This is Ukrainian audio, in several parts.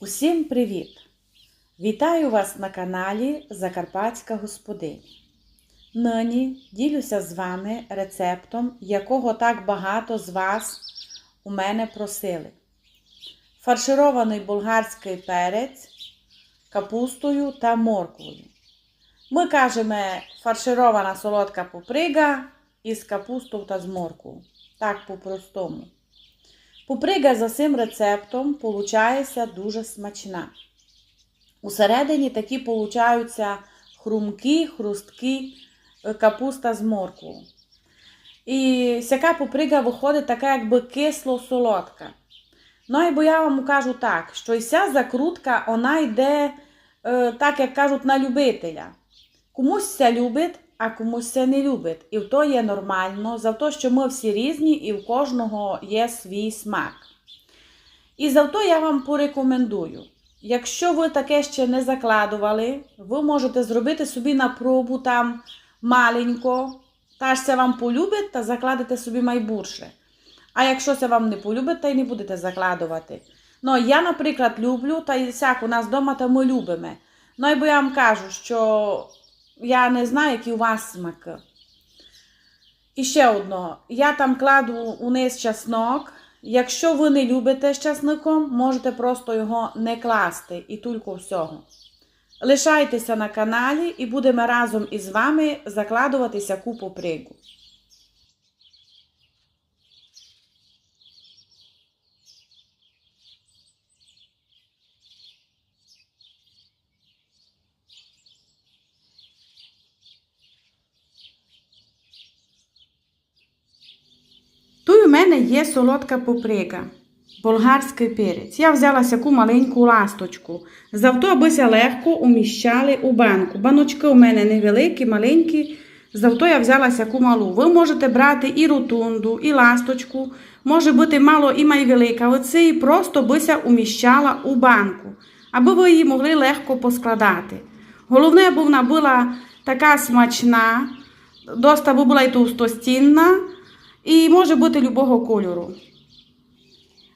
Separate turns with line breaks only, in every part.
Усім привіт! Вітаю вас на каналі Закарпатська Господиня. Нині ділюся з вами рецептом, якого так багато з вас у мене просили. Фарширований болгарський перець капустою та морквою. Ми кажемо фарширована солодка поприга із капустою та з морквою. Так по-простому. Поприга за цим рецептом получається дуже смачна. Усередині такі получаються хрумкі, хрусткі е, капуста з морквою. І сяка поприга виходить така, якби кисло-солодка. Ну і бо я вам кажу так, що і ця закрутка, вона йде, е, так як кажуть, на любителя. Комусь це любить, а комусь це не любить. І в то є нормально, за те, що ми всі різні і в кожного є свій смак. І завто я вам порекомендую. Якщо ви таке ще не закладували, ви можете зробити собі на пробу там маленько, та ж це вам полюбить, та закладете собі майбурше. А якщо це вам не полюбить, та й не будете закладувати. Ну, я, наприклад, люблю, та й всяк у нас вдома, та ми любимо. Ну, і бо я вам кажу, що я не знаю, які у вас смаки. І ще одно, я там кладу униз чеснок. Якщо ви не любите з часником, можете просто його не класти і тільки всього. Лишайтеся на каналі і будемо разом із вами закладуватися купу пригу. Тут у є солодка поприга, болгарський перець. Я взяла таку маленьку ласточку. Завто, аби легко уміщали у банку. Баночки у мене невеликі, маленькі. Завто я взяла таку малу. Ви можете брати і ротунду, і ласточку. Може бути мало і майвелика. Оце і просто бися уміщала у банку, аби ви її могли легко поскладати. Головне, аби вона була така смачна, доста була і товстостінна, і може бути любого кольору.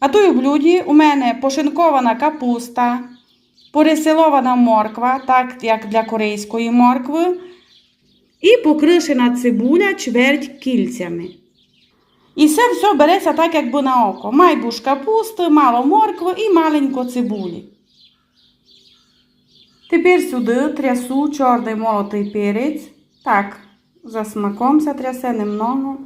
А тут у блюді у мене пошинкована капуста, пересилована морква, так як для корейської моркви, і покришена цибуля чверть кільцями. І це все береться так, якби на око. Майбуш капусти, мало моркви і маленько цибулі. Тепер сюди трясу чорний молотий перець. Так, за смаком це трясе немного.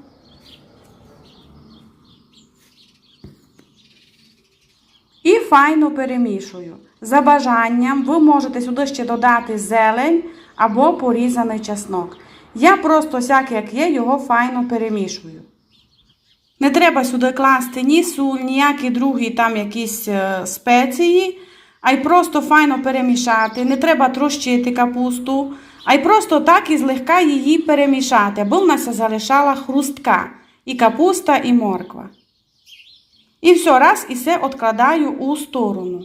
І файно перемішую. За бажанням ви можете сюди ще додати зелень або порізаний чеснок. Я просто, сяк як є, його файно перемішую. Не треба сюди класти ні суль, ніякі другі там якісь е, спеції, а й просто файно перемішати. Не треба трощити капусту, а й просто так і злегка її перемішати, аби в нас залишала хрустка і капуста, і морква. І все раз і все відкладаю у сторону.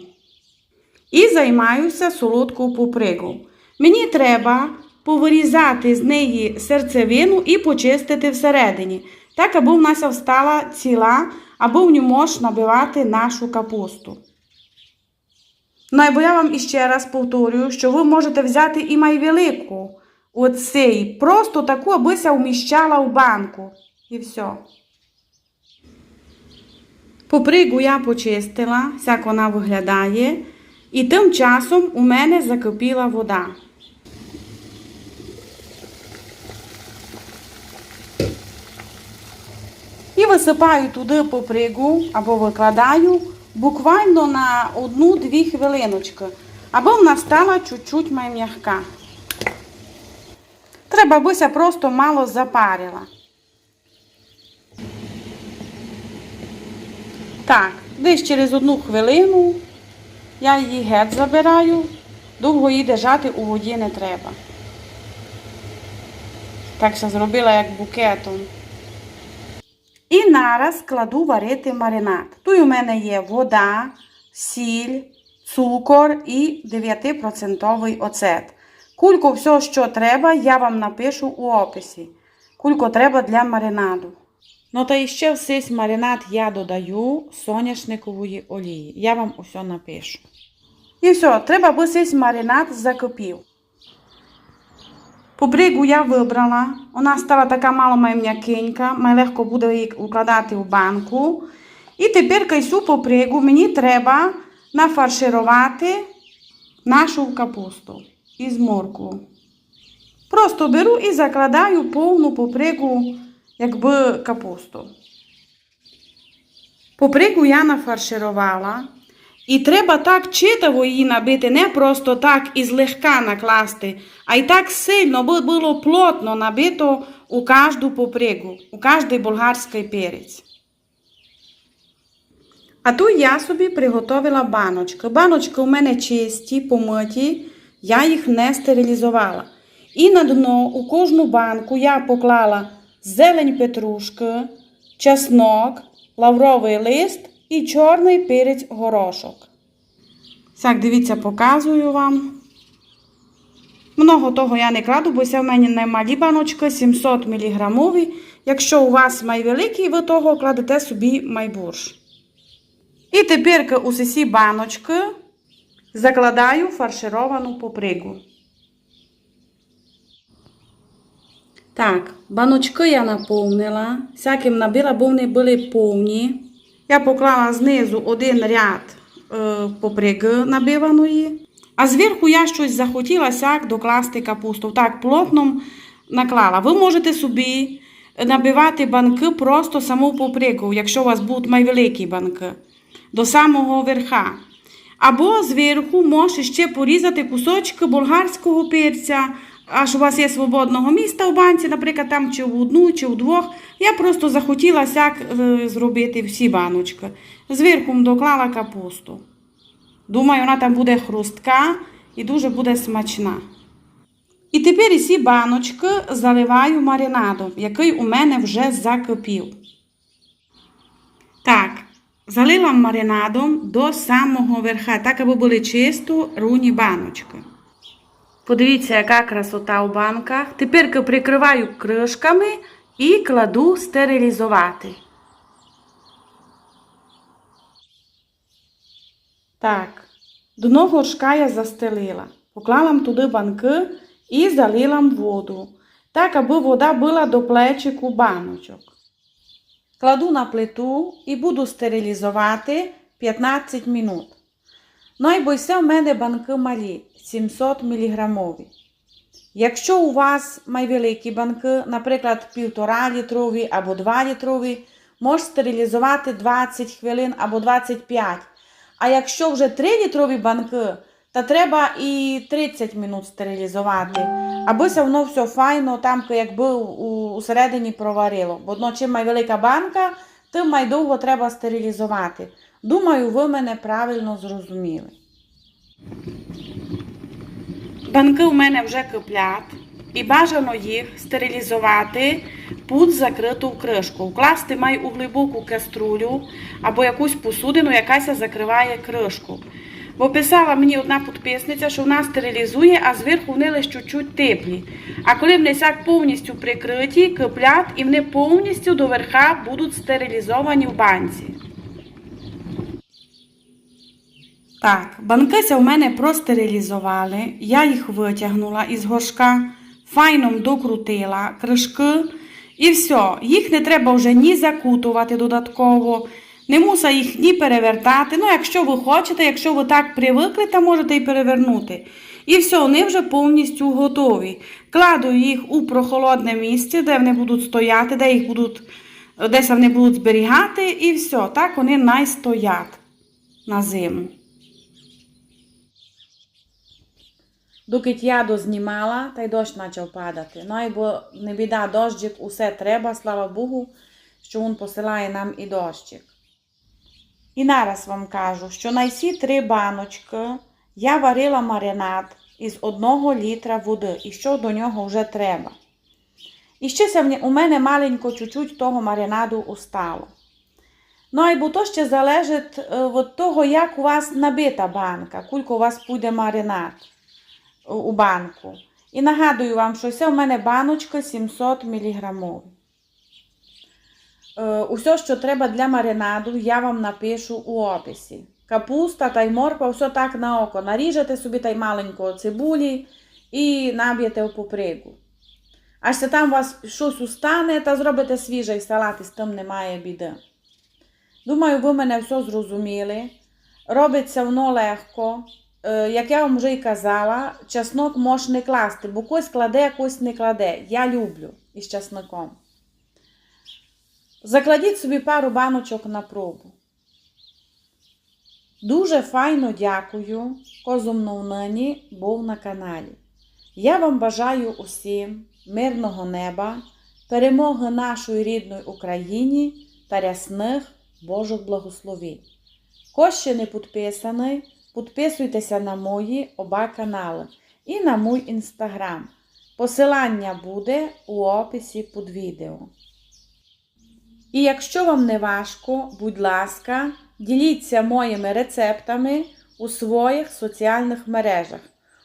І займаюся солодкою попригу. Мені треба повирізати з неї серцевину і почистити всередині, так, аби в нас встала ціла, аби в ньому можна набивати нашу капусту. Ну, або я вам іще раз повторюю, що ви можете взяти і майвелику оцей, просто таку, абися вміщала в банку. І все. Попригу я почистила, як вона виглядає, і тим часом у мене закипіла вода. І висипаю туди попригу або викладаю буквально на одну-дві хвилиночки, аби вона стала чуть-чуть м'яка. Треба бися просто мало запарила. Так, десь через одну хвилину я її геть забираю, довго її держати у воді не треба. Так що зробила як букетом. І нараз кладу варити маринад. Тут у мене є вода, сіль, цукор і 9% оцет. Кулько все, що треба, я вам напишу у описі. Кулько треба для маринаду. Ну та іще в маринад я додаю соняшникової олії. Я вам усе напишу. І все, треба би цей маринад закипів. Побригу я вибрала. Вона стала така мало м'якенька, май легко буде її укладати в банку. І тепер кайсу попригу мені треба нафарширувати нашу капусту із моркву. Просто беру і закладаю повну попригу, якби капусту. Попригу я нафарширувала. І треба так читаво її набити, не просто так і злегка накласти, а й так сильно, бо було плотно набито у кожну попригу, у кожний болгарський перець. А тут я собі приготовила баночки. Баночки у мене чисті, помиті, я їх не стерилізувала. І на дно у кожну банку я поклала зелень петрушки, чеснок, лавровий лист і чорний перець горошок. Так, дивіться, показую вам. Много того я не кладу, бо це в мене немалі баночки, 700 мг. Якщо у вас майвеликий, ви того кладете собі майбурш. І тепер у ці баночки закладаю фаршировану попригу. Так, баночки я наповнила, всяким набила, бо вони були повні. Я поклала знизу один ряд е, поприги набиваної, а зверху я щось захотіла сяк докласти капусту. Так, плотно наклала. Ви можете собі набивати банки просто саму попригу, якщо у вас будуть найвеликі банки, до самого верха. Або зверху можете ще порізати кусочки болгарського перця, аж у вас є свободного міста в банці, наприклад, там чи в одну, чи в двох. Я просто захотіла сяк е, зробити всі баночки. Зверху доклала капусту. Думаю, вона там буде хрустка і дуже буде смачна. І тепер і ці баночки заливаю маринадом, який у мене вже закипів. Так, залила маринадом до самого верха, так аби були чисто руні баночки. Подивіться, яка красота у банках. Тепер прикриваю кришками і кладу стерилізувати. Так, дно горшка я застелила. Поклала туди банки і залила воду, так, аби вода була до плечику баночок. Кладу на плиту і буду стерилізувати 15 минут. Ну і бойся в мене банки малі 700 мг. Якщо у вас найвеликі банки, наприклад, 1,5 літрові або 2 літрові, можеш стерилізувати 20 хвилин або 25. А якщо вже 3 літрові банки, то треба і 30 минут стерилізувати, аби все воно все файно там якби у, у проварило. Бо одно, чим банка, тим майдовго треба стерилізувати. Думаю, ви мене правильно зрозуміли. Банки у мене вже киплять, і бажано їх стерилізувати під закриту кришку. Вкласти май у глибоку каструлю або якусь посудину, якася закриває кришку. Бо писала мені одна підписниця, що вона стерилізує, а зверху вони лише чуть-чуть теплі. А коли вони сяк повністю прикриті, киплять і вони повністю до верха будуть стерилізовані в банці. Так, банкися в мене простерилізували, я їх витягнула із горшка, файном докрутила кришки і все. Їх не треба вже ні закутувати додатково, не муса їх ні перевертати. Ну, якщо ви хочете, якщо ви так привикли, то можете і перевернути. І все, вони вже повністю готові. Кладу їх у прохолодне місце, де вони будуть стояти, де їх будуть, десь вони будуть зберігати, і все, так вони найстоять на зиму. Доки я дознімала, та й дощ почав падати. Ну і бо не біда, дощик, усе треба, слава Богу, що він посилає нам і дощик. І нараз вам кажу, що на всі три баночки я варила маринад із одного літра води, і що до нього вже треба. І ще у мене маленько чуть-чуть того маринаду устало. Ну, і бо то ще залежить е, від того, як у вас набита банка, кілько у вас буде маринад у банку. І нагадую вам, що це у мене баночка 700 мг. Усе, що треба для маринаду, я вам напишу у описі. капуста та й морква, все так на око. Наріжете собі та й маленько цибулі і наб'єте в попригу. Аж це там у вас щось устане, та зробите свіжий салат, і з тим немає біди. Думаю, ви мене все зрозуміли. Робиться воно легко. Е, Як я вам вже й казала, чеснок можна не класти, бо когось кладе, когось не кладе. Я люблю із чесником. Закладіть собі пару баночок на пробу. Дуже файно дякую, козумно нині був на каналі. Я вам бажаю усім мирного неба, перемоги нашої рідної Україні та рясних Божих благословень. Хто ще не підписаний, підписуйтеся на мої оба канали і на мій інстаграм. Посилання буде у описі під відео. І якщо вам не важко, будь ласка, діліться моїми рецептами у своїх соціальних мережах.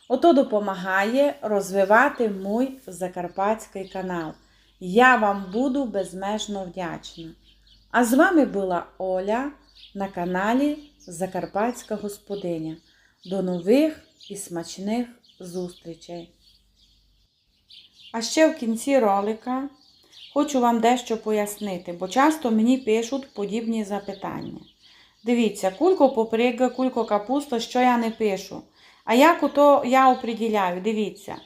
Ото допомагає розвивати мій закарпатський канал. Я вам буду безмежно вдячна. А з вами була Оля на каналі Закарпатська Господиня. До нових і смачних зустрічей! А ще в кінці ролика хочу вам дещо пояснити, бо часто мені пишуть подібні запитання. Дивіться, кулько поприга, кулько капуста, що я не пишу. А як ото я оприділяю, дивіться.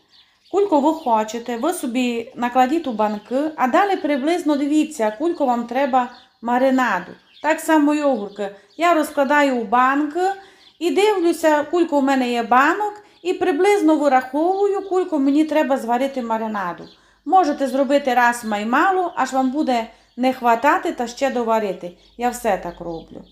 Кулько ви хочете, ви собі накладіть у банки, а далі приблизно дивіться, кулько вам треба маринаду. Так само йогурки. Я розкладаю у банки і дивлюся, кулько у мене є банок, і приблизно вираховую, кулько мені треба зварити маринаду. Можете зробити раз маймалу, аж вам буде не хватати та ще доварити. Я все так роблю.